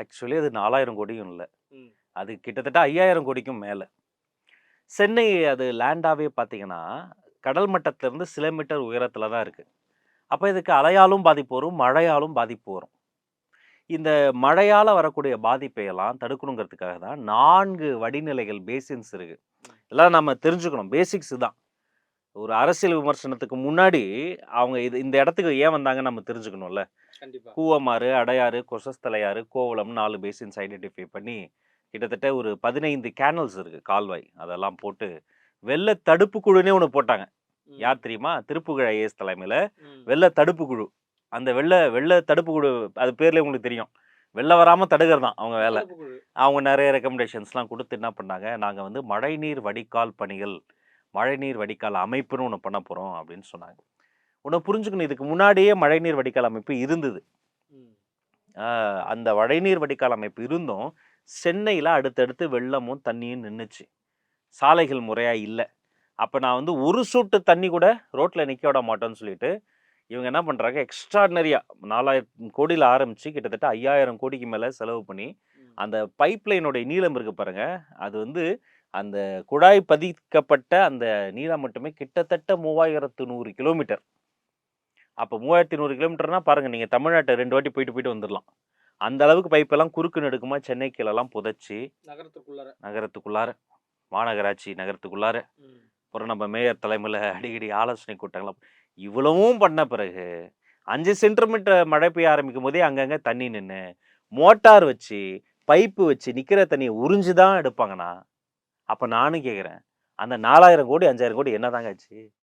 Actually அது நாலாயிரம் கோடியும் இல்லை. அது கிட்டத்தட்ட ஐயாயிரம் கோடிக்கும் மேலே. சென்னை அது லேண்டாவே பார்த்தீங்கன்னா கடல் மட்டத்திலிருந்து சில மீட்டர் உயரத்தில் தான் இருக்குது அப்போ இதுக்கு அலையாலும் பாதிப்பு வரும் மழையாலும் பாதிப்பு வரும். இந்த மழையால் வரக்கூடிய பாதிப்பை எல்லாம் தடுக்கணுங்கிறதுக்காக தான் நான்கு வடிநிலைகள் பேசின்ஸ் இருக்கு. இதெல்லாம் நம்ம தெரிஞ்சுக்கணும். பேசிக்ஸ் தான். ஒரு அரசியல் விமர்சனத்துக்கு முன்னாடி அவங்க இது இந்த இடத்துக்கு ஏன் வந்தாங்கன்னு நம்ம தெரிஞ்சுக்கணும்ல. கூவமாறு அடையாறு கொசஸ்தலையாறு கோவளம் நாலு பேசின்ஸ் ஐடென்டிஃபை பண்ணி கிட்டத்தட்ட ஒரு பதினைந்து கேனல்ஸ் இருக்கு கால்வாய். அதெல்லாம் போட்டு வெள்ள தடுப்பு குழுனே ஒன்று போட்டாங்க. யார் தெரியுமா? திருப்புகழ ஐஏஎஸ் தலைமையில். வெள்ள தடுப்பு குழு. அந்த வெள்ள வெள்ள தடுப்பு குழு அது பேர்லேயே உங்களுக்கு தெரியும். வெள்ள வராமல் தடுக்கிறது தான் அவங்க வேலை. அவங்க நிறைய ரெக்கமெண்டேஷன்ஸ்லாம் கொடுத்து என்ன பண்ணாங்க? நாங்கள் வந்து மழைநீர் வடிகால் பணிகள் மழைநீர் வடிகால் அமைப்புன்னு ஒன்று பண்ண போகிறோம் அப்படின்னு சொன்னாங்க. ஒன்று புரிஞ்சுக்கணும். இதுக்கு முன்னாடியே மழைநீர் வடிகால் அமைப்பு இருந்தது. அந்த மழைநீர் வடிகால் அமைப்பு இருந்தும் சென்னையில் அடுத்தடுத்து வெள்ளமும் தண்ணியும் நின்றுச்சு சாலைகள் முறையாக இல்லை. அப்போ நான் வந்து ஒரு சொட்டு தண்ணி கூட ரோட்டில் நிற்க விட மாட்டோம்னு சொல்லிட்டு இவங்க என்ன பண்ணுறாங்க எக்ஸ்ட்ராடனரியாக நாலாயிரம் கோடியில் ஆரம்பித்து கிட்டத்தட்ட ஐயாயிரம் கோடிக்கு மேலே செலவு பண்ணி. அந்த பைப்லைனுடைய நீளம் இருக்கு பாருங்க. அது வந்து அந்த குழாய் பதிக்கப்பட்ட அந்த நீளம் மட்டுமே கிட்டத்தட்ட மூவாயிரத்து நூறு கிலோமீட்டர். அப்போ மூவாயிரத்தி நூறு கிலோமீட்டர்னா பாருங்க நீங்கள் தமிழ்நாட்டை ரெண்டு வாட்டி போயிட்டு போயிட்டு வந்துடலாம் அந்த அளவுக்கு பைப்பெல்லாம் குறுக்கு நெடுக்குமா சென்னை கீழெல்லாம் புதைச்சி நகரத்துக்குள்ளார. நகரத்துக்குள்ளார மாநகராட்சி நகரத்துக்குள்ளார. அப்புறம் நம்ம மேயர் தலைமையில் அடிக்கடி ஆலோசனை கூட்டங்கள்லாம் இவ்வளவும் பண்ண பிறகு அஞ்சு சென்டிமீட்டர் மழை பெய்ய ஆரம்பிக்கும் போதே அங்கங்கே தண்ணி நின்று மோட்டார் வச்சு பைப்பு வச்சு நிற்கிற தண்ணியை உறிஞ்சு தான் எடுப்பாங்கண்ணா அப்போ நானும் கேட்குறேன் அந்த நாலாயிரம் கோடி அஞ்சாயிரம் கோடி என்ன தாங்க ஆச்சு?